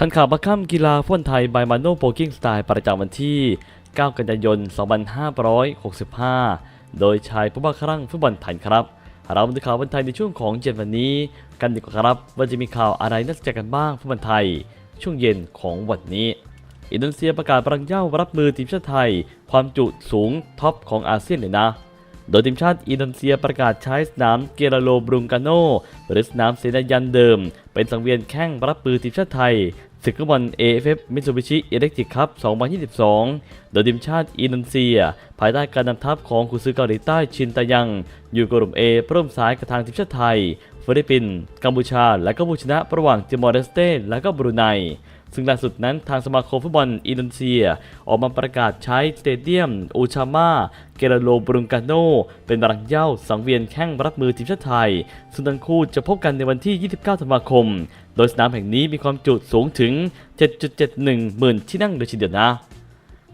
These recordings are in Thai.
ทันข่าวบัคคัมกีฬาฟุตบอลไทยบายมาโนโปกิ้งสไตล์ประจำวันที่ 9 กันยายน 2565 โดยชายผู้บ้าคลั่งฟุตบอลไทยครับ เรามาดูข่าวฟุตบอลไทยในช่วงของเย็นวันนี้ กันดีกว่าครับว่าจะมีข่าวอะไรน่าสนใจกันบ้างฟุตบอลไทย ช่วงเย็นของวันนี้ อินโดนีเซียประกาศปรังเย้ารับมือทีมชาติไทย ความจุสูงท็อปของอาเซียนเลยนะ โดยทีมชาติอินโดนีเซียประกาศใช้สนามเกราโลบรุงกาโนหรือสนามเซนายันเดิม เป็นสังเวียนแข่งรับมือทีมชาติไทยศึกฟุตบอล AFF Mitsubishi Electric Cup 2022 โดยทีมชาติอินโดนีเซีย ภายใต้การนำทัพของกุซือเกาหลีใต้ชินตายัง อยู่กลุ่ม A ร่วมสายกับทางทีมชาติไทย ฟิลิปปินส์กัมพูชา และก็ผู้ชนะระหว่างติมอร์เลสเต้และก็บรูไน ซึ่งล่าสุดนั้นทางสมาคมฟุตบอลอินโดนีเซีย ออกมาประกาศใช้สเตเดียมอูชามาเกราโลบรุงกาโน เป็นรังเย้าสังเวียนแข่งรับมือทีมชาติไทย ซึ่งทั้งคู่จะพบกันในวันที่ 29 ธันวาคม โดยสนามแห่งนี้มีความจุสูงถึง 7.71 หมื่นที่นั่งโดยเฉลี่ยนะ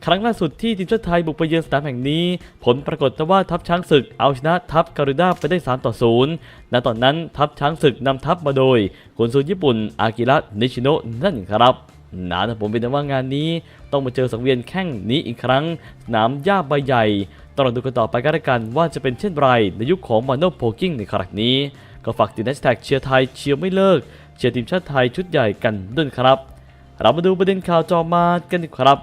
ครั้งล่าสุดที่ทีมชาติไทยบุกไปเยือนสนามแห่งนี้ ผลปรากฏว่าทัพช้างศึกเอาชนะทัพการิด้าไปได้ 3 ต่อ 0 ณ ตอนนั้นทัพช้างศึกนำทัพมาโดยกุนซือญี่ปุ่นอากิระนิชิโนะนั่นครับ นานะผมเป็นว่างานนี้ต้องมาเจอสังเวียนแข่งนี้อีกครั้งสนามหญ้าใบใหญ่ต้องรอดูกันต่อไปกันละกันว่าจะเป็นเช่นไรในยุคของมาโนโพกิ้งในครั้งนี้ ก็ฝากติดแฮชแท็กเชียร์ไทยเชียร์ไม่เลิก เชียร์ทีมชาติไทยชุดใหญ่กันด้วยครับ เรามาดูประเด็นข่าวจอมากันดีกว่าครับ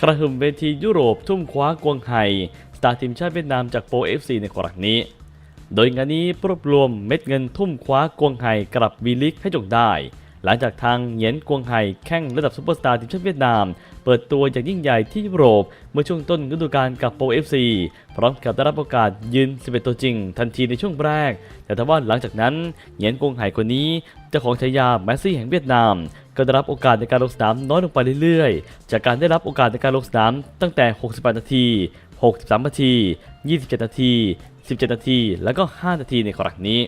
กระหึ่มเวทียุโรปทุ่มคว้ากวงไห่สตาร์ทีมชาติเวียดนามจากโปรเอฟซีในครั้งนี้ โดยงานนี้รวบรวมเม็ดเงินทุ่มคว้ากวงไห่กลับวีลิกให้จงได้ หลังจากทางเหยียนกวงไห่แข่งระดับซูเปอร์สตาร์ทีมชาติเวียดนาม เปิดตัวอย่างยิ่งใหญ่ที่ยุโรป เมื่อช่วงต้นฤดูกาลกับโปรเอฟซีพร้อมกับได้รับโอกาสยืน 11 ตัวจริง ทันทีในช่วงแรก แต่ทว่าหลังจากนั้นเหยียนกวงไห่คนนี้เจ้าของฉายาแมสซี่แห่งเวียดนามก็ได้รับโอกาสในการลงสนามน้อยลงไปเรื่อยๆ จากการได้รับโอกาสในการลงสนามตั้งแต่ 68 นาที 63 นาที 27 นาที 17 นาที แล้วก็ 5 นาทีในครั้งนี้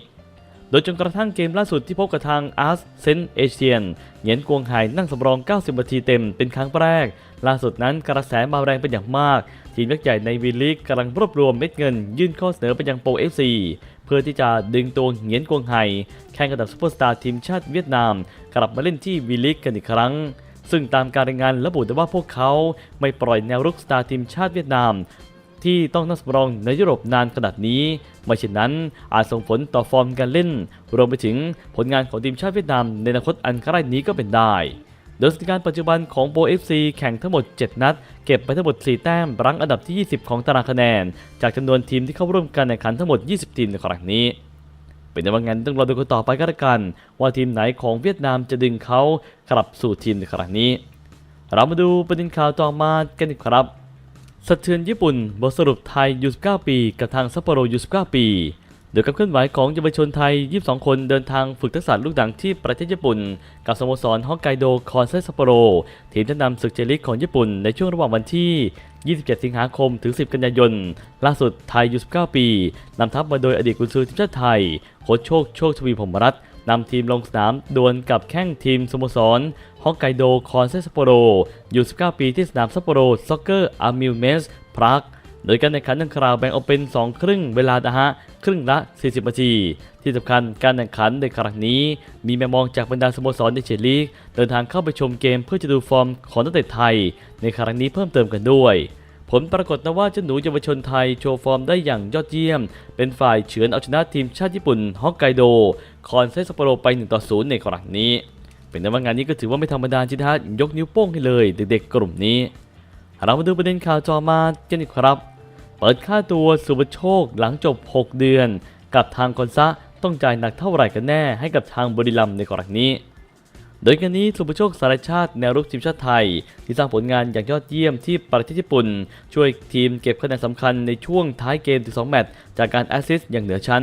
ดยจนกระทั่งเกมล่าสุดที่พบกับทางอาร์สเซนเอเชียนเหยียนกวงไห่นั่งสำรอง 90 นาทีเต็มเป็นครั้งแรก ล่าสุดนั้นกระแสมาแรงเป็นอย่างมาก ทีมยักษ์ใหญ่ในวีลีกกำลังรวบรวมเม็ดเงิน ยื่นข้อเสนอไปยังโปรเอฟซีเพื่อที่จะดึงตัวเหงียนกวงไห่แข่งกับซุปเปอร์สตาร์ทีมชาติเวียดนาม กลับมาเล่นที่วีลีกกันอีกครั้งซึ่งตามการรายงานระบุได้ว่าพวกเขาไม่ปล่อยแนวรุกสตาร์ทีมชาติเวียดนาม ที่ต้องนั่งสำรองในยุโรปนานขนาดนี้ไม่เช่นนั้นอาจส่งผลต่อฟอร์มการเล่น รวมไปถึงผลงานของทีมชาติเวียดนามในอนาคตอันใกล้นี้ก็เป็นได้โดยสถานการณ์ปัจจุบันของโปร FC แข่งทั้งหมด 7 นัด เก็บไปทั้งหมด 4 แต้มรั้งอันดับที่ 20 ของตารางคะแนน จากจำนวนทีมที่เข้าร่วมการแข่งขันทั้งหมด 20 ทีมในครั้งนี้ เป็นในว่างานต้องรอดูกันต่อไปก็แล้วกัน ว่าทีมไหนของเวียดนามจะดึงเขากลับสู่ทีมในครั้งนี้ เรามาดูประเด็นข่าวต่อมากันอีกครับ สะเทือนญี่ปุ่นบทสรุปไทยยู19ปี กับทางซัปโปโรยู19ปี โดยการเคลื่อนไหวของเยาวชนไทย 22 คนเดินทางฝึกทักษะลูกดังที่ประเทศญี่ปุ่น กับสโมสรฮอกไกโดคอนเซซัปโปโร ทีมจะนำศึกเจลิกของญี่ปุ่นในช่วงระหว่างวันที่ 27 สิงหาคม ถึง 10 กันยายน ล่าสุดไทยยู19ปีนำทัพมาโดยอดีตกุนซือทีมชาติไทยโค้ชโชคโชคทวีพรมรัตน์นำทีมลงสนามดวลกับแข้งทีมสโมสร ฮอกไกโดคอนเซซัปโปโรยู19 ปีที่สนามซัปโปโรซ็อกเกอร์อามิวเมสพรากโดยการแข่งขันดังกล่าวแบ่งออกเป็น 2 ครึ่งเวลานะฮะ ครึ่งละ 40 นาที ที่สำคัญการแข่งขันในครั้งนี้ มีแมมองจากบรรดาสโมสรในเจลีก เดินทางเข้าไปชมเกมเพื่อจะดูฟอร์มของนักเตะไทย ในครั้งนี้เพิ่มเติมกันด้วย ผลปรากฏนะว่าเจ้าหนูเยาวชนไทยโชว์ฟอร์มได้อย่างยอดเยี่ยม เป็นฝ่ายเฉือนเอาชนะทีมชาติญี่ปุ่นฮอกไกโด คอนเซซัปโปโรไป1ต่อ0ในครั้งนี้ เป็นในว่างานนี้ก็ถือว่าไม่ธรรมดาจิทัศยกนิ้วโป้งให้เลยเด็กๆกลุ่มนี้ เรามาดูประเด็นข่าวจอมากันอีกครับ เปิดค่าตัวสุบโชคหลังจบ 6 เดือน กับทางคอนซะต้องจ่ายหนักเท่าไหร่กันแน่ให้กับทางบริลัมในกรณีนี้ โดยกันนี้สุภโชคสารชาติแนวรุกทีมชาติไทย ที่สร้างผลงานอย่างยอดเยี่ยมที่ประเทศญี่ปุ่น ช่วยทีมเก็บคะแนนสำคัญในช่วงท้ายเกมถึง2แมตช์จากการแอสซิสต์อย่างเหนือชั้น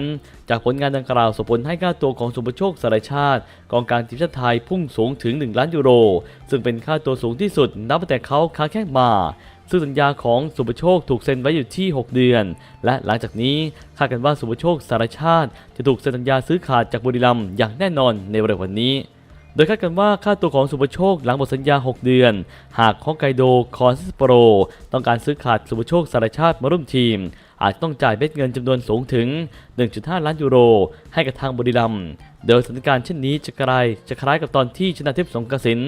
จากผลงานดังกล่าวส่งผลให้ค่าตัวของสุภโชคสารชาติ กองกลางทีมชาติไทยพุ่งสูงถึง 1 ล้านยูโร ซึ่งเป็นค่าตัวสูงที่สุดนับตั้งแต่เขาค้าแข้งมาซึ่งสัญญาของสุภโชคถูกเซ็นไว้อยู่ที่ 6 เดือน และหลังจากนี้คาดกันว่าสุภโชคสารชาติ จะถูกเซ็นสัญญาซื้อขาดจากบุรีรัมย์อย่างแน่นอนในเร็ววันนี้ โดยคาดกันว่าค่าตัวของสุภโชคหลังหมดสัญญา 6 เดือน หากฮอกไกโดคอนซิสโปโรต้องการซื้อขาดสุภโชคสารชาติมาร่วมทีม อาจต้องจ่ายเม็ดเงินจำนวนสูงถึง 1.5 ล้านยูโร ให้กับทางบุรีรัมย์โดยสถานการณ์เช่นนี้จะกลายจะคล้ายกับตอนที่ชนะทิพย์สงกระสิน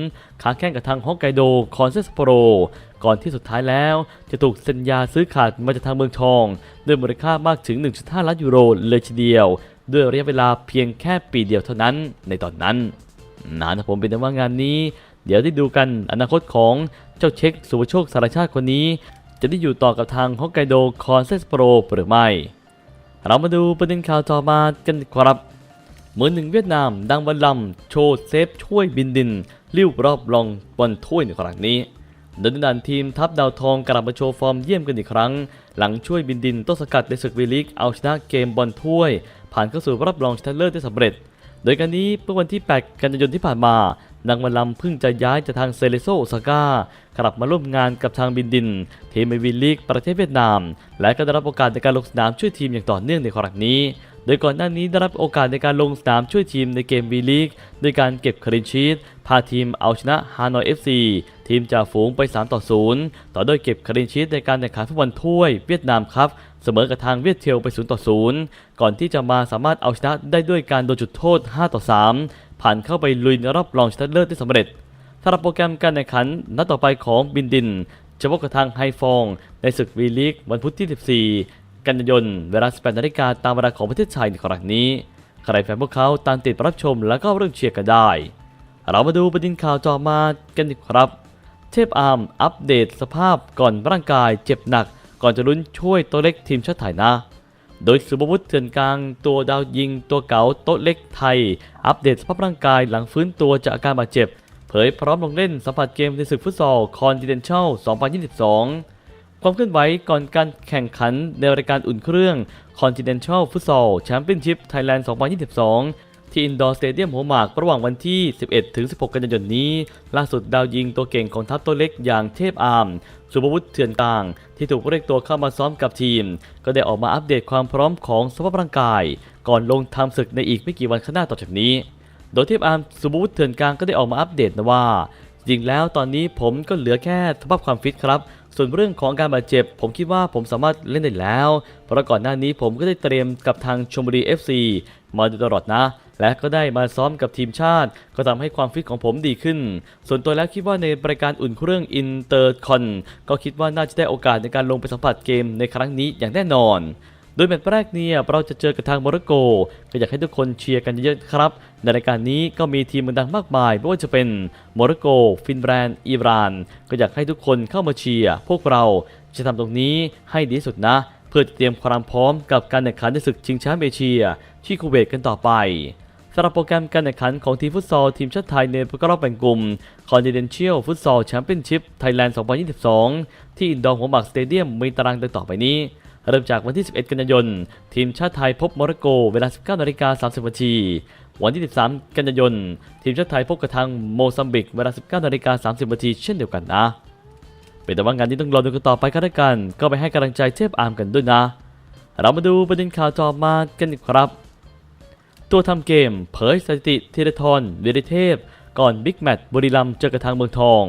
ค้าแข่งกับทางฮอกไกโดคอนเซสโปโร ก่อนที่สุดท้ายแล้วจะถูกเซ็นยาซื้อขาดมาจากทางเมืองทอง ด้วยมูลค่ามากถึง 1.5 ล้านยูโรเลยทีเดียว ด้วยระยะเวลาเพียงแค่ปีเดียวเท่านั้นในตอนนั้น นะนะผมเป็นแต่ว่างานนี้ เดี๋ยวได้ดูกันอนาคตของเจ้าเช็คสุภโชคสารชาติคนนี้ จะได้อยู่ต่อกับทางฮอกไกโดคอนเซสโปรหรือไม่ เรามาดูประเด็นข่าวต่อมากันครับเหมือนหนึ่งเวียดนามดังบัลลัมโชว์เซฟช่วยบินดินลิ้วรอบรองบอลถ้วยในครั้งนี้โดยดันทีมทัพดาวทองกลับมาโชว์ฟอร์มเยี่ยมกันอีกครั้ง หลังช่วยบินดินต้นสกัดในศึกวีลีกเอาชนะเกมบอลถ้วย ผ่านเข้าสู่รอบรองชนะเลิศได้สำเร็จ โดยการนี้เมื่อวันที่ 8 กันยายนที่ผ่านมานังบันลัมย์เพิ่งจะย้ายจากทางเซเลโซโอซาก้ากลับมาร่วมงานกับทางบินดิน ทีมในวีลีกประเทศเวียดนาม และก็ได้รับโอกาสในการลงสนามช่วยทีมอย่างต่อเนื่องในครั้งนี้ โดยก่อนหน้านี้ได้รับโอกาสในการลงสนามช่วยทีมในเกมวีลีกโดยการเก็บคลีนชีตพาทีมเอาชนะฮานอยเอฟซี ทีมจ่าฝูงไป 3 ต่อ 0 ต่อด้วยเก็บคลีนชีตในการแข่งขันฟุตบอลถ้วยเวียดนามครับ เสมอกับทางเวียดเทลไป 0 ต่อ 0 ก่อนที่จะมาสามารถเอาชนะได้ด้วยการโดนจุดโทษ 5 ต่อ 3 ผ่านเข้าไปลุยรอบรองชนะเลิศได้สำเร็จสำหรับโปรแกรมการแข่งขันนัดต่อไปของบินดิน จะพบกับทางไฮฟอง ในศึกวีลีกวันพุธที่ 14 กันยายนเวลา 18นาฬิกาตามเวลาของประเทศไทยในครั้งนี้ ใครแฟนพวกเขาตามติดรับชมแล้วก็เริ่มเชียร์กันได้ เรามาดูประเด็นข่าวต่อมากันดีครับ เทพอาร์มอัปเดตสภาพก่อนร่างกายเจ็บหนัก ก่อนจะลุ้นช่วยตัวเล็กทีมชาติไทยนะ โดยสุภวุฒิเถื่อนกลางตัวดาวยิงตัวเก๋าโต๊ะเล็กไทย อัปเดตสภาพร่างกายหลังฟื้นตัวจากอาการบาดเจ็บ เผยพร้อมลงเล่นสัมผัสเกมในศึกฟุตซอลคอนติเนนชัล2022 ความเคลื่อนไหวก่อนการแข่งขันในรายการอุ่นเครื่อง Continental Futsal Championship Thailand 2022 ที่อินดอร์สเตเดียมหัวหมากระหว่างวันที่ 11 ถึง 16 กันยายนนี้ ล่าสุดดาวยิงตัวเก่งของทัพตัวเล็กอย่างเทพอาร์มสุภวุฒิเถื่อนกลาง ที่ถูกเรียกตัวเข้ามาซ้อมกับทีม ก็ได้ออกมาอัปเดตความพร้อมของสภาพร่างกาย ก่อนลงทำศึกในอีกไม่กี่วันข้างหน้าต่อจากนี้ โดยเทพอาร์มสุภวุฒิเถื่อนกลางก็ได้ออกมาอัปเดตนะว่าจริงแล้วตอนนี้ผมก็เหลือแค่สภาพความฟิตครับ ส่วนเรื่องของการบาดเจ็บ ผมคิดว่าผมสามารถเล่นได้แล้ว เพราะก่อนหน้านี้ผมก็ได้เตรียมกับทางชมบุรี FC มาโดยตลอดนะ และก็ได้มาซ้อมกับทีมชาติ ก็ทำให้ความฟิตของผมดีขึ้น ส่วนตัวแล้วคิดว่าในรายการอุ่นเครื่องอินเตอร์คอนก็คิดว่าน่าจะได้โอกาสในการลงไปสัมผัสเกมในครั้งนี้อย่างแน่นอน โดยแมตช์แรกเนี่ยเราจะเจอกับทางโมร็อกโก ก็อยากให้ทุกคนเชียร์กันเยอะๆครับ ในรายการนี้ก็มีทีมดังมากมายไม่ว่าจะเป็นโมร็อกโก ฟินแลนด์ อิหร่าน ก็อยากให้ทุกคนเข้ามาเชียร์พวกเราจะทำตรงนี้ให้ดีสุดนะ เพื่อเตรียมความพร้อมกับการแข่งขันในศึกชิงแชมป์เอเชีย ที่คูเวตกันต่อไปสำหรับโปรแกรมการแข่งขันของทีมฟุตซอลทีมชาติไทยในรอบแบ่งกลุ่ม Continental Futsal Championship Thailand 2022 ที่อินดอร์หัวหมากสเตเดียมมีตารางดังต่อไปนี้ เริ่มจากวันที่ 11 กันยายน ทีมชาติไทยพบโมร็อกโก เวลา 19นาฬิกา30นาทีวันที่ 13 กันยายน ทีมชาติไทยพบกับทางโมซัมบิก เวลา 19นาฬิกา30นาทีเช่นเดียวกันนะ เป็นแต่ว่างานนี้ต้องรอดูกันต่อไปกันแล้วกัน ก็ไปให้กำลังใจเทพอาร์มกันด้วยนะ เรามาดูประเด็นข่าวต่อมากันครับ ตัวทำเกม เผยสถิติเทเลทอนเวริเทพ ก่อนบิ๊กแมตช์บุรีรัมย์เจอกับทางเมืองทอง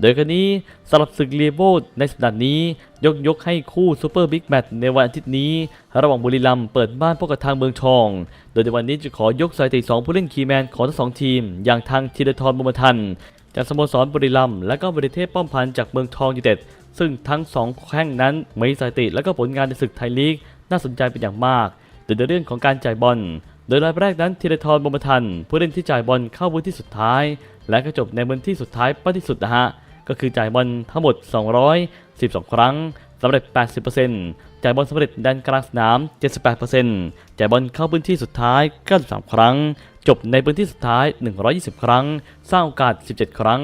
โดยกันนี้สำหรับศึกเลียโบในสัปดาห์นี้ ยกยกให้คู่ซูเปอร์บิ๊กแมตช์ในวันอาทิตย์นี้ ระหว่างบุรีรัมย์เปิดบ้านพบกับทางเมืองทอง โดยในวันนี้จะขอยกสถิติ2ผู้เล่นคีแมนของทั้งสองทีม อย่างทางธีรทรบุญมทัน จากสโมสรบุรีรัมย์และก็บริเทพป้อมพันธ์จากเมืองทองยูไนเต็ดซึ่งทั้งสองแข้งนั้นมีสถิติและก็ผลงานในศึกไทยลีกน่าสนใจเป็นอย่างมากโดยในเรื่องของการจ่ายบอลโดยรายแรกนั้นธีรทรบุญมทัน ผู้เล่นที่จ่ายบอลเข้าพื้นที่สุดท้าย และก็จบในพื้นที่สุดท้ายป้าที่สุดนะฮะ ก็คือจ่ายบอลทั้งหมด 212 ครั้งสำเร็จ 80%จ่ายบอลสำเร็จแดนกลางสนาม 78%จ่ายบอลเข้าพื้นที่สุดท้าย 93 ครั้ง จบในพื้นที่สุดท้าย 120 ครั้ง สร้างโอกาส 17 ครั้ง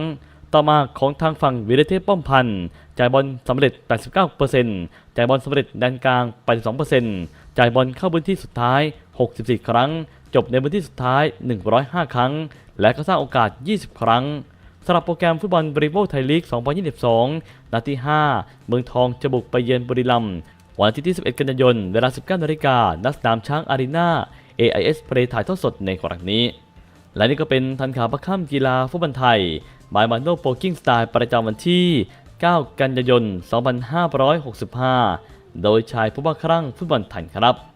ต่อมาของทางฝั่งวีรเทพป้อมพันธ์จ่ายบอลสำเร็จ 89%จ่ายบอลสำเร็จแดนกลาง 82%จ่ายบอลเข้าพื้นที่สุดท้าย 64 ครั้ง จบในพื้นที่สุดท้าย 105 ครั้ง และก็สร้างโอกาส 20 ครั้ง สำหรับโปรแกรมฟุตบอลบริโภคไทยลีก 2022 นัดที่ 5 เมืองทองจะบุกไปเยือนบุรีรัมย์วันอาที่ 21 กันยายน เวลา 19นาฬิกาณสนามช้างอารีนา AIS Play ถ่ายทอดสดในครั้งนี้ และนี่ก็เป็นทันข่าวประค่ำกีฬาฟุตบอลไทยบายมาโนโปกิ้งสไตล์ประจำวันที่ 9 กันยายน 2565 โดยชายผู้บ้าคลั่งฟุตบอลไทยครับ